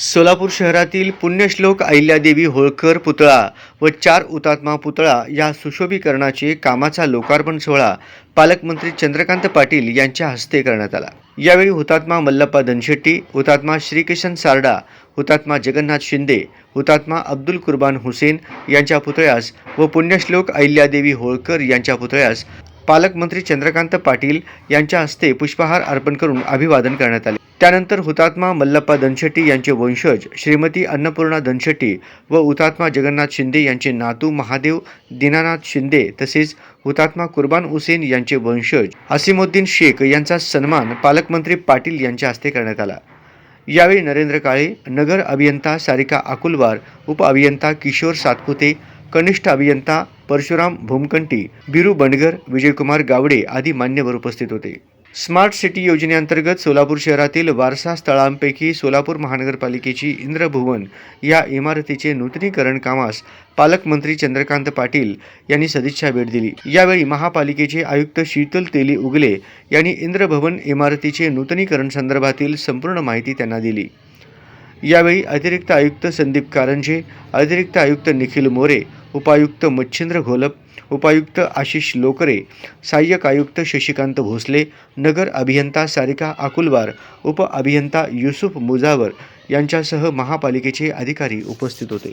सोलापूर शहरातील पुण्यश्लोक अहिल्यादेवी होळकर पुतळा व चार हुतात्मा पुतळा या सुशोभीकरणाचे कामाचा लोकार्पण सोहळा पालकमंत्री चंद्रकांत पाटील यांच्या हस्ते करण्यात आला. यावेळी हुतात्मा मल्लप्पा धनशेट्टी हुतात्मा श्रीकिशन सारडा हुतात्मा जगन्नाथ शिंदे हुतात्मा अब्दुल कुर्बान हुसेन यांच्या पुतळ्यास व पुण्यश्लोक अहिल्यादेवी होळकर यांच्या पुतळ्यास पालकमंत्री चंद्रकांत पाटील यांच्या हस्ते पुष्पहार अर्पण करून अभिवादन करण्यात आले. त्यानंतर हुतात्मा मल्लप्पा दनशेट्टी यांचे वंशज श्रीमती अन्नपूर्णा दनशेट्टी व हुतात्मा जगन्नाथ शिंदे यांचे नातू महादेव दीनानाथ शिंदे तसेच हुतात्मा कुर्बान हुसेन यांचे वंशज असिमुद्दीन शेख यांचा सन्मान पालकमंत्री पाटील यांच्या हस्ते करण्यात आला. यावेळी नरेंद्र काळे नगर अभियंता सारिका अकुलवार उप अभियंता किशोर सातपुते कनिष्ठ अभियंता परशुराम भूमकंटी बिरू बंडगर विजयकुमार गावडे आदी मान्यवर उपस्थित होते. स्मार्ट सिटी योजनेअंतर्गत सोलापूर शहरातील वारसा स्थळांपैकी सोलापूर महानगरपालिकेची इंद्रभुवन या इमारतीचे नूतनीकरण कामास पालकमंत्री चंद्रकांत पाटील यांनी सदिच्छा भेट दिली. यावेळी महापालिकेचे आयुक्त शीतल तेली उगले यांनी इंद्रभवन इमारतीचे नूतनीकरण संदर्भातील संपूर्ण माहिती त्यांना दिली. यावेळी अतिरिक्त आयुक्त संदीप कारंजे अतिरिक्त आयुक्त निखिल मोरे उपायुक्त मच्छिंद्र घोलप उपायुक्त आशिष लोकरे सहाय्यक आयुक्त शशिकांत भोसले नगर अभियंता सारिका अकुलवार उप अभियंता युसुफ मुजावर यांच्यासह महापालिकेचे अधिकारी उपस्थित होते.